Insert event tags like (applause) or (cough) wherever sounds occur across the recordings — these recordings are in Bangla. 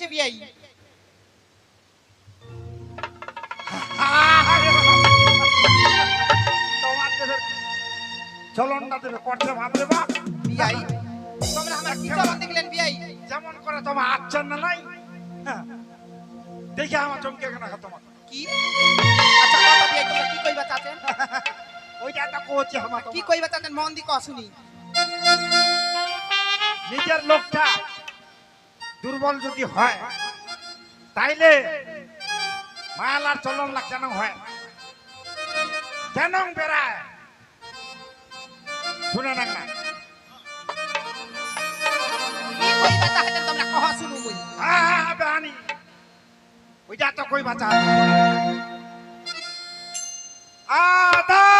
কিসে বিয়াই তোমার দেবে চলন না দেবে করছে ভাবলে বা? বিয়াই তোমরা আমার কি চলন দেখলেন বিয়াই যেমন করে তোমার আচ্ছা না নাই? হ্যাঁ। দেখে আমার চমকে কেন তোমার। কি? আচ্ছা বাবা বিয়াই তোমরা কি কইবা চাচেন ওইটা একটা কোচে আমার কি কইবা চাচেন মন দি কসুনি নিজের লোকটা দুর্বল যদি হয়, তাইলে মায়ালার চলন লাগ কেন হয় কেন বেড়ায়। শুনে না। হ্যাঁ, হ্যাঁ, হ্যাঁ, ওইটা তো কই বাঁচা? আদা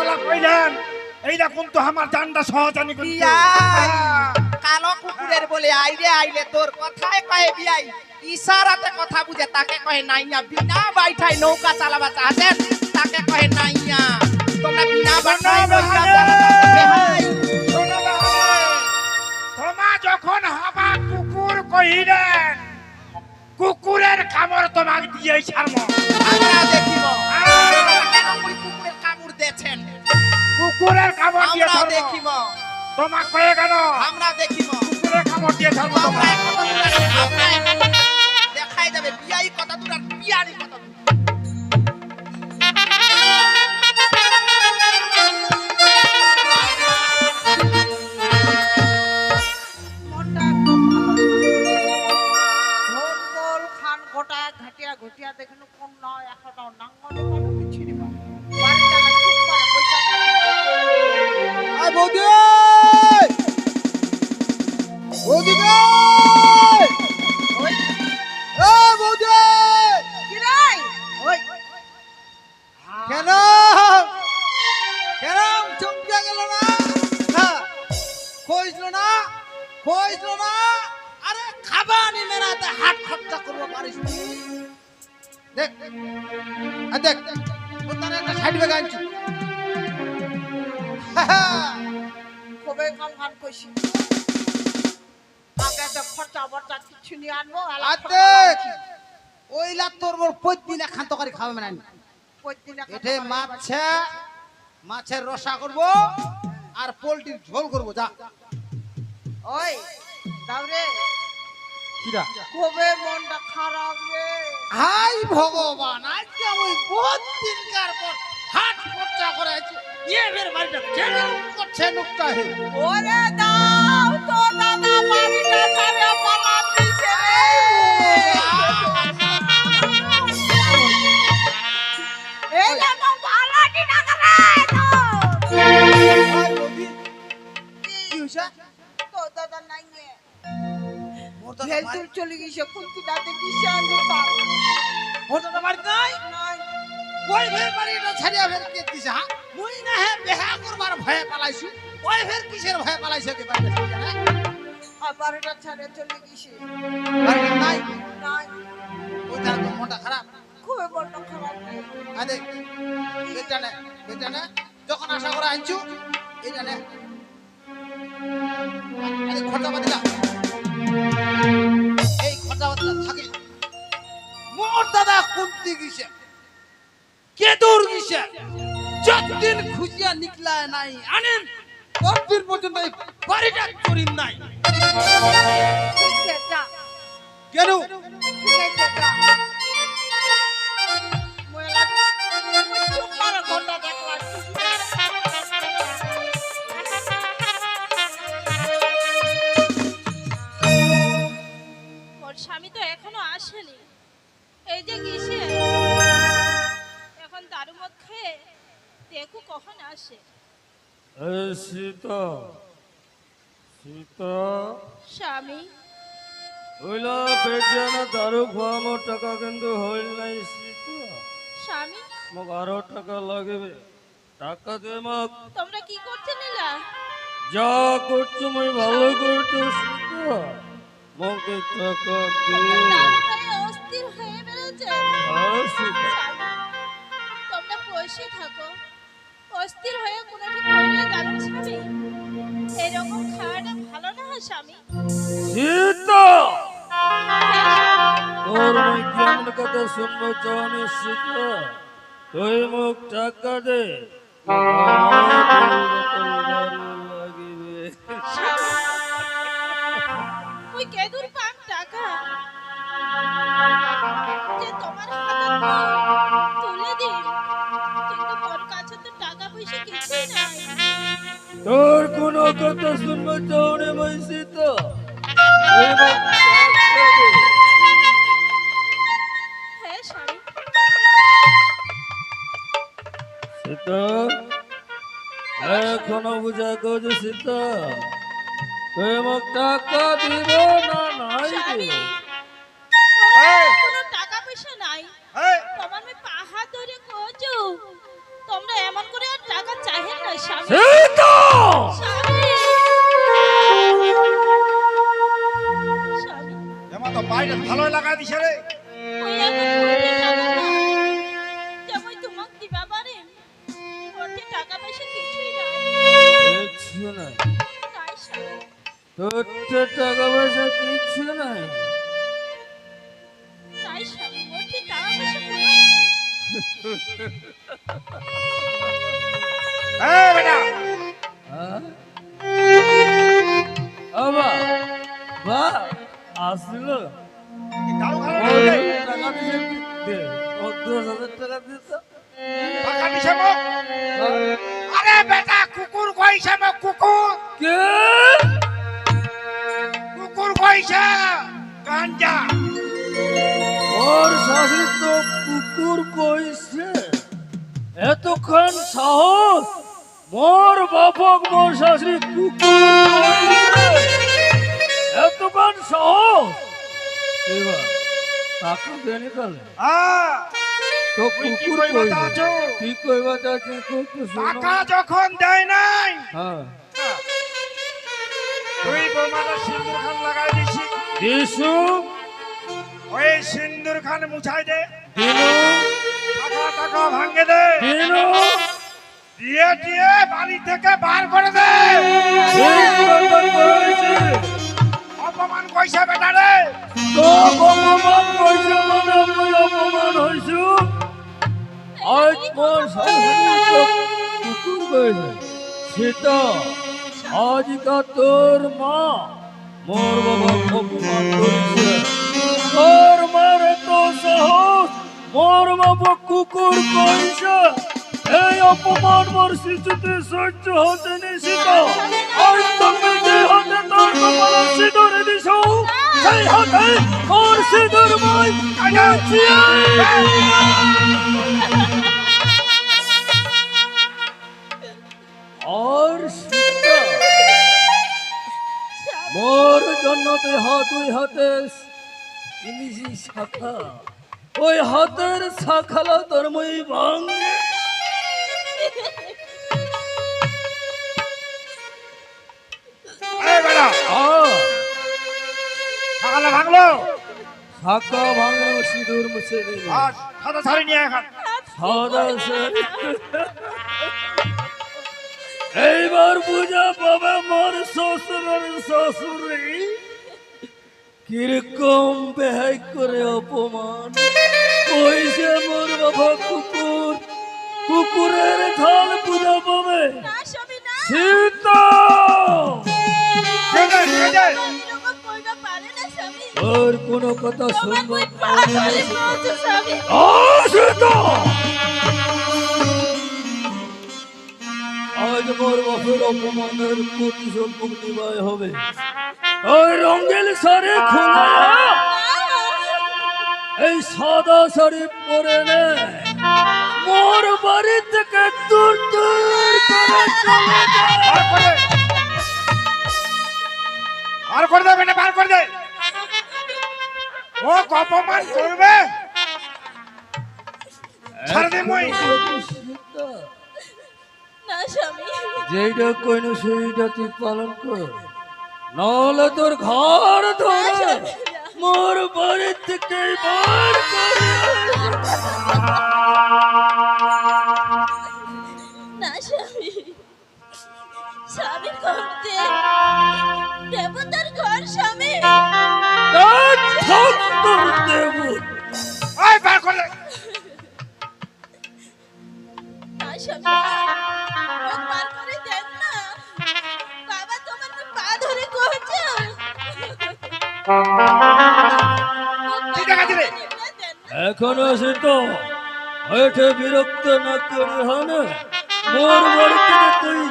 কথাটা কইলেন এইটা কিন্তু আমার জানটা সহজানি কিন্তু। কালো কুকুরের বলে আইরে আইলে তোর কথায় কয়ে বিয়াই। ইশারাতে কথা বুঝে তাকে কহে নাইয়া বিনা বাইঠাই নৌকা চালাবা চাহেন তাকে কহে নাইয়া। তোমরা বিনা বাইঠাই নৌকা তোমা যখন হবা কুকুর কহিলেন কুকুরের কামড় তোমাকে দিয়ে ছাড়ব। আমরা দেখিব। দিয়েছেন কুকুরের কামড় দিয়ে আমরা দেখি দেখিব। তোমা কয়ে কেন? আমরা দেখিব। কুকুরের কামড় দিয়ে ছাড়ব কইছিল না কইছিল না। আরে খাবানি মেরাতে হাট খরচা করব পারিস নি। দেখ দেখ ও তার একটা সাইড ব্যাগ আনছি। কবে কাম খান কইছি আগে তো খরচা বর্চা কিছু নিয়ে আনব আর দেখ। ওইলা তোর মোর প্রতিদিন খান তরকারি খাবে মানে তরকারি মাছে মাছের রসা করব আর পোলট্রির ঝোল করব যা। ওই দাও রে। কিরা? কবে মনটা খারাপ রে। হাই ভগবান আজকে আমি বহুত দিনকার পর হাট খরচা করেছে। ইয়ে বের বাড়িটা কেন করছে নুকটা হে। ওরে দাও তো দাদা। চলে গেছে কুন্তি দাতে বিশাল পার মোর তো বাড়ি নাই? ওই ফের বাড়িটা ছাড়িয়া ফের কে দিছে হ্যাঁ মুই না হে বেহা করবার ভয়ে পালাইছি ওই ফের কিসের ভয়ে পালাইছে কে বাড়িটা ছাড়িয়া? আর বাড়িটা ছাড়ে চলে গেছে বাড়িটা নাই? নাই। ওই তার তো মনটা খারাপ। খুবই বড় খারাপ। রে আদে বেটা নে বেটা নে যখন আশা করে আনছু এইটা নে। খুঁজিয়া নিকলায় নাই আনেন। ততদিন পর্যন্ত এই বাড়িটা নাই। কেন স্বামী তো এখনও আসেনি। এই যে গেছে দেখু কখন আসে। সীতা। সীতা। স্বামী। হইলা পেটে না দারু খাওয়ানোর টাকা কিন্তু হইল নাই সীতা। স্বামী। মোক আরও টাকা লাগবে। টাকা দে মোক। তোমরা কি করতে নিলা? যা করছ মই ভালো করছ সীতা। মোকে টাকা দে। অস্থির হয়ে বেড়েছে তোমরা বসে থাকো। অস্থির হয়ে কোনো এরকম খাওয়াটা ভালো না স্বামী? সীতা! তোর মই কেমন কথা শুনব সীতা তুই মুখ টাকা দে। ভালোই লাগা দিছে রে। টাকা দিছে মোক আরে বেটা কুকুর কইছে মোক কুকুর। কে? কুকুর কইছে গাঞ্জা। ওর শাশুড়ি তো কুকুর কইছে। এতক্ষণ সাহস মোর বাপক মোর শাশুড়ি কুকুর কইছে। এতক্ষণ সাহস। এবার টাকা দেনি কালে হ্যাঁ। তো কুকুর কইবা কি কইবা চাচ্ছি টাকা যখন দেয় নাই হ্যাঁ। তুই বোমাটা সিন্দুর খান লাগাই দিছি। দিশু। ওই সিন্দুর খান মুছাই দে। দিনু। টাকা টাকা ভাঙে দে। দিনু। দিয়ে দিয়ে বাড়ি থেকে বার করে দে। অপমান কইছে বেটা রে। তো অপমান কইছে মানে অপমান হইছো? আজ মোর কুকুর কইছে সীতা আজকা তোর মা মোর বাবা অপমান কইছে তোর মার তো সাহস মোর বাবা কুকুর কইছে এই অপমান মোর শিশুতে সহ্য হতে নি সীতা আজ তুমি যে হাতে তোর কপালে সিঁদুর দিছো সেই হাতে মোর সিঁদুর মই নাচিয়ে শাখা ওই হাতের শাখালা তোর মই ভাঙে। বেটা ভাঙলো? শাখা ভাঙলো সিঁদুর মুছে দিল। আর সাদা শাড়ি নিয়ে এখন। সাদা শাড়ি। এইবার পূজা পাবে মোর শ্বশুরের শ্বশুরি কীরকম বেহাই করে অপমান? কইছে মোর বাবা কুকুর কুকুরের ঝাল পূজা পাবে? না স্বামী না সীতা কে দে, কে দে? এরকম কইবা পারে না স্বামী ওর কোনো কথা শুনব আজ মোর বাপের অপমানের প্রতিশোধ মুক্তিবায় হবে। ওই রঙ্গেল শাড়ি খোলা। এই সাদা শাড়ি পরে নে। মোর বাড়ি থেকে দূর দূর করে বার করে দে। বার করে দে বেটা বার করে দে। ও অপমান করবে। ছাড় দে মই। না স্বামী। যেইটা কইন সেইটা তুই পালন কর। নাহলে তোর ঘর ধরে মোর বাড়ি থেকে বার করে এখনও সে তো হয়েছে বিরক্ত না করি থেকে তুই।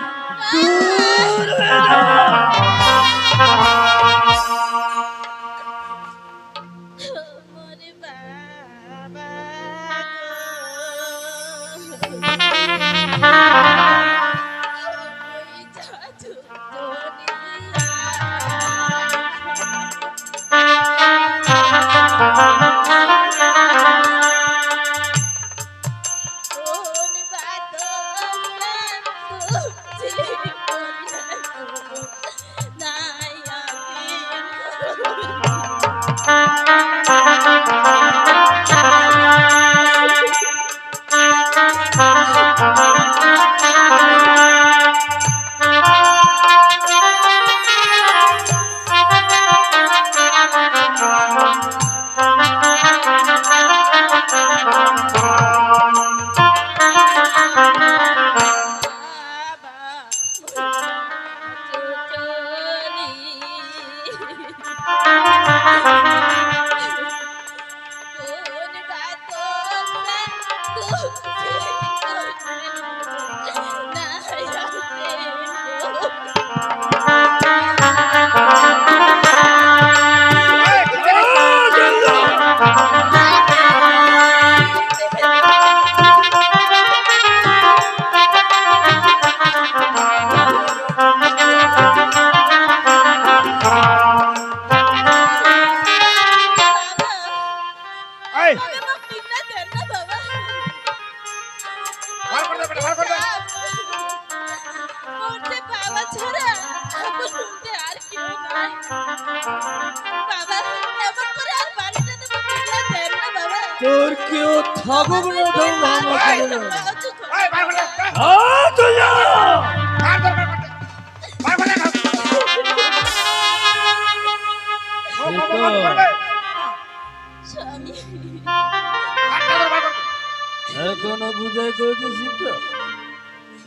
এখনও বুঝাই করেছি তো?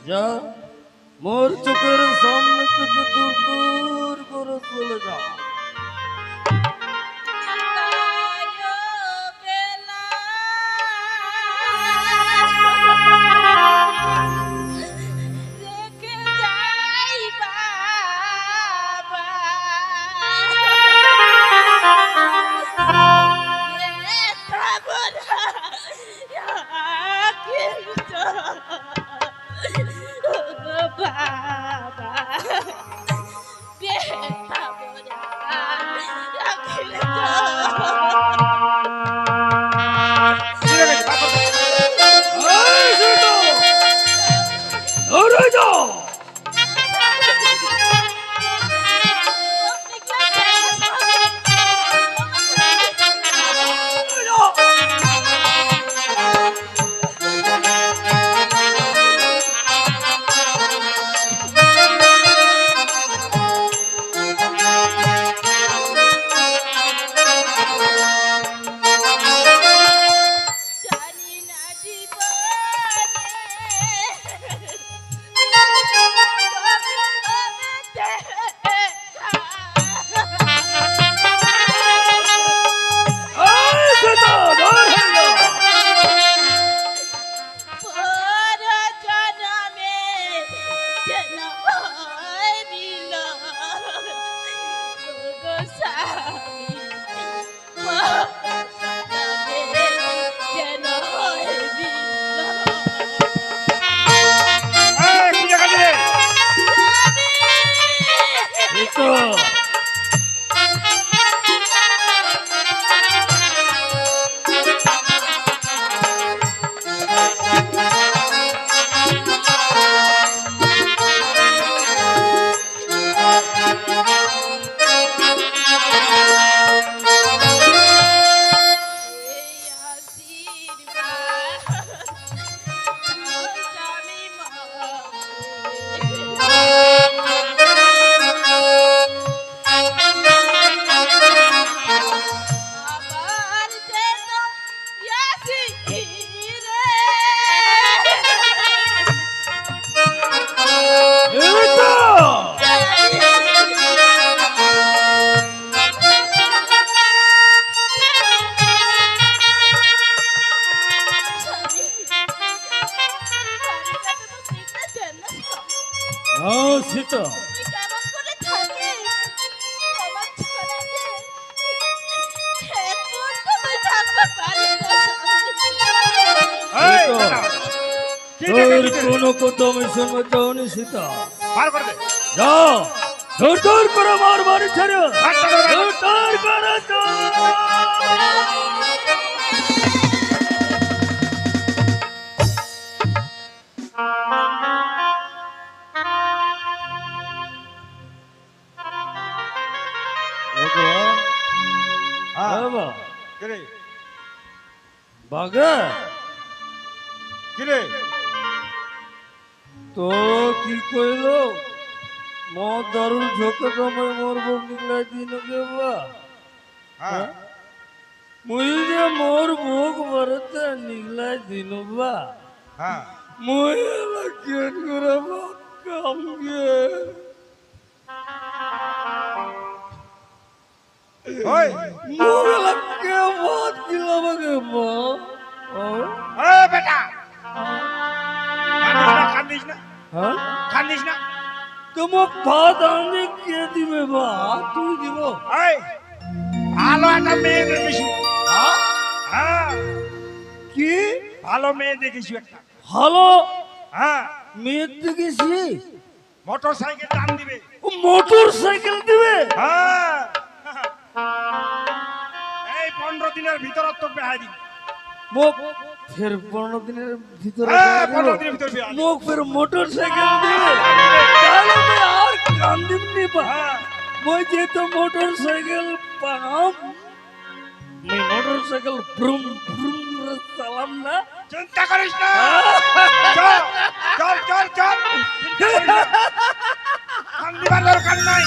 যা মোর চোখের সামনে থেকে দূর দূর করে চলে যা। তোর? কোনো কথা আমি শুনতে চাওনি সীতা বার করে দে। যা দৌড় দৌড় করে আমার বাড়ি ছেড়ে। করে হ্যাঁ? বাগে তো কি কইল? মো দারুল ঝোকে তুমি মোর বুক নিকলাই দিন গেবা হ্যাঁ, মুই যে মোর বুক ভরতে নিকলাই দিন বা হ্যাঁ। মুই কেন করে কাম গে? ওই, মোর এলা কে বাত কিলা বাগে ও বেটা। কান্দিস না, কান্দিস না, হ্যাঁ। তোমার ভাত আনি কে দিবে বা তুই দিব এই, ভালো একটা মেয়ে হ্যাঁ কি ভালো মেয়ে দেখিস একটা ভালো হ্যাঁ মেয়ের দেখেছি মোটর সাইকেল দাম দিবে মোটর সাইকেল দিবে হ্যাঁ এই পনেরো দিনের ভিতর তোকে বেহাই দিবে ফের পনেরো দিনের ভিতরে হ্যাঁ, মুখ ফের মোটর সাইকেল হ্যাঁ। আর কান্দিম নি বা। হ্যাঁ। মই যেহেতু মোটর সাইকেল পাহাম মই মোটর সাইকেল ভ্রুম ব্রুম চালাম না। চিন্তা করিস না। (laughs) চল চল চল চল। কান্দিবার দরকার নাই।